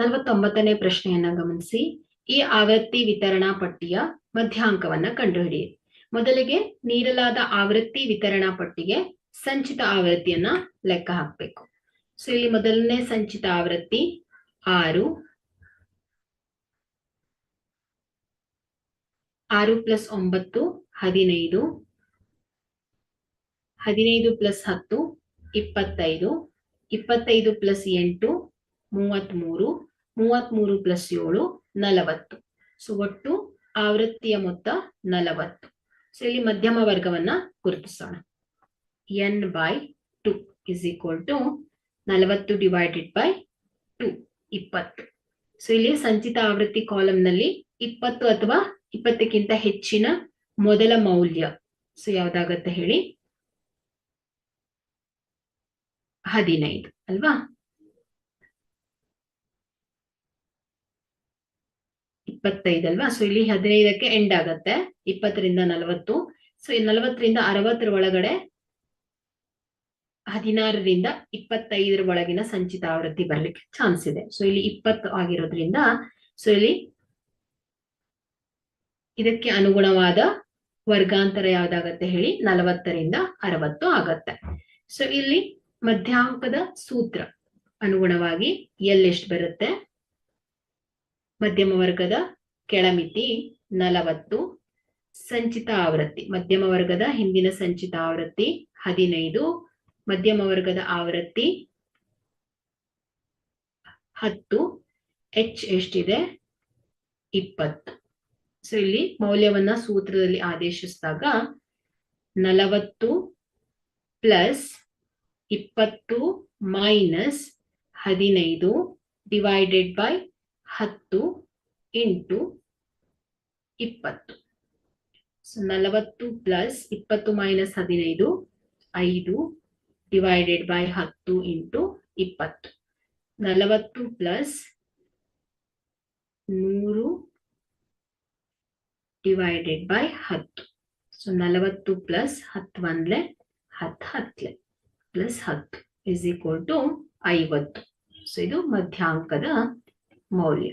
ನಲವತ್ತೊಂಬತ್ತನೇ ಪ್ರಶ್ನೆಯನ್ನ ಗಮನಿಸಿ. ಈ ಆವೃತ್ತಿ ವಿತರಣಾ ಪಟ್ಟಿಯ ಮಧ್ಯಾಂಕವನ್ನ ಕಂಡುಹಿಡಿಯಿರಿ. ಮೊದಲಿಗೆ ನೀಡಲಾದ ಆವೃತ್ತಿ ವಿತರಣಾ ಪಟ್ಟಿಗೆ ಸಂಚಿತ ಆವೃತ್ತಿಯನ್ನ ಲೆಕ್ಕ ಹಾಕಬೇಕು. ಸೊ ಇಲ್ಲಿ ಮೊದಲನೇ ಸಂಚಿತ ಆವೃತ್ತಿ ಆರು ಆರು ಪ್ಲಸ್ ಒಂಬತ್ತು, ಹದಿನೈದು ಹದಿನೈದು ಪ್ಲಸ್ ಹತ್ತು, ಇಪ್ಪತ್ತೈದು ಇಪ್ಪತ್ತೈದು ಪ್ಲಸ್ ಎಂಟು, ಮೂವತ್ಮೂರು ಮೂವತ್ಮೂರು ಪ್ಲಸ್ ಏಳು, ನಲವತ್ತು. ಸೊ ಒಟ್ಟು ಆವೃತ್ತಿಯ ಮೊತ್ತ ನಲವತ್ತು. ಸೊ ಇಲ್ಲಿ ಮಧ್ಯಮ ವರ್ಗವನ್ನ ಗುರುತಿಸೋಣ. N by two is equal to ನಲವತ್ತು ಡಿವೈಡೆಡ್ ಬೈ ಟು ಇಪ್ಪತ್ತು. ಸೊ ಇಲ್ಲಿ ಸಂಚಿತ ಆವೃತ್ತಿ ಕಾಲಂನಲ್ಲಿ ಇಪ್ಪತ್ತು ಅಥವಾ ಇಪ್ಪತ್ತಕ್ಕಿಂತ ಹೆಚ್ಚಿನ ಮೊದಲ ಮೌಲ್ಯ. ಸೊ ಯಾವ್ದಾಗತ್ತೆ ಹೇಳಿ? ಹದಿನೈದು, ಅಲ್ವಾ? ಇಪ್ಪತ್ತೈದು ಅಲ್ವಾ ಸೊ ಇಲ್ಲಿ ಹದಿನೈದಕ್ಕೆ ಎಂಡ್ ಆಗತ್ತೆ. ಇಪ್ಪತ್ತರಿಂದ ನಲವತ್ತು. ಸೊ ಈ ನಲವತ್ತರಿಂದ ಅರವತ್ತರ ಒಳಗಡೆ ಹದಿನಾರರಿಂದ ಇಪ್ಪತ್ತೈದರ ಒಳಗಿನ ಸಂಚಿತ ಆವೃತ್ತಿ ಬರ್ಲಿಕ್ಕೆ ಚಾನ್ಸ್ ಇದೆ. ಸೊ ಇಲ್ಲಿ ಇಪ್ಪತ್ತು ಆಗಿರೋದ್ರಿಂದ ಸೊ ಇಲ್ಲಿ ಇದಕ್ಕೆ ಅನುಗುಣವಾದ ವರ್ಗಾಂತರ ಯಾವ್ದಾಗತ್ತೆ ಹೇಳಿ? ನಲವತ್ತರಿಂದ ಅರವತ್ತು ಆಗತ್ತೆ. ಸೊ ಇಲ್ಲಿ ಮಧ್ಯಾಂಕದ ಸೂತ್ರ ಅನುಗುಣವಾಗಿ ಎಲ್ ಎಷ್ಟು ಬರುತ್ತೆ? ಮಧ್ಯಮ ವರ್ಗದ ಕೆಳಮಿತಿ ನಲವತ್ತು, ಸಂಚಿತ ಆವೃತ್ತಿ. ಮಧ್ಯಮ ವರ್ಗದ ಹಿಂದಿನ ಸಂಚಿತ ಆವೃತ್ತಿ ಹದಿನೈದು, ಮಧ್ಯಮ ವರ್ಗದ ಆವೃತ್ತಿ ಹತ್ತು ಎಚ್ ಎಷ್ಟಿದೆ? ಇಪ್ಪತ್ತು. ಸೊ ಇಲ್ಲಿ ಮೌಲ್ಯವನ್ನ ಸೂತ್ರದಲ್ಲಿ ಆದೇಶಿಸಿದಾಗ ನಲವತ್ತು ಪ್ಲಸ್ ಇಪ್ಪತ್ತು ಮೈನಸ್ ಹದಿನೈದು ಡಿವೈಡೆಡ್ ಬೈ ಹತ್ತು ಇಂಟು ಇಪ್ಪತ್ತು. ಸೊ ನಲವತ್ತು ಪ್ಲಸ್ ಇಪ್ಪತ್ತು ಮೈನಸ್ ಹದಿನೈದು, ಐದು ಡಿವೈಡೆಡ್ ಬೈ ಹತ್ತು ಇಂಟು ಇಪ್ಪತ್ತು. ನಲವತ್ತು ಪ್ಲಸ್ ನೂರು ಡಿವೈಡೆಡ್ ಬೈ ಹತ್ತು. ಸೊ ನಲವತ್ತು ಪ್ಲಸ್ ಹತ್ತು ಒಂದ್ಲೆ ಹತ್ತು ಹತ್ಲೆ ಪ್ಲಸ್ ಹತ್ತು ಇಸ್ ಈಕ್ವಲ್ ಟು ಐವತ್ತು. ಸೊ ಇದು ಮಧ್ಯಾಂಕದ ಮೌಲ್ಯ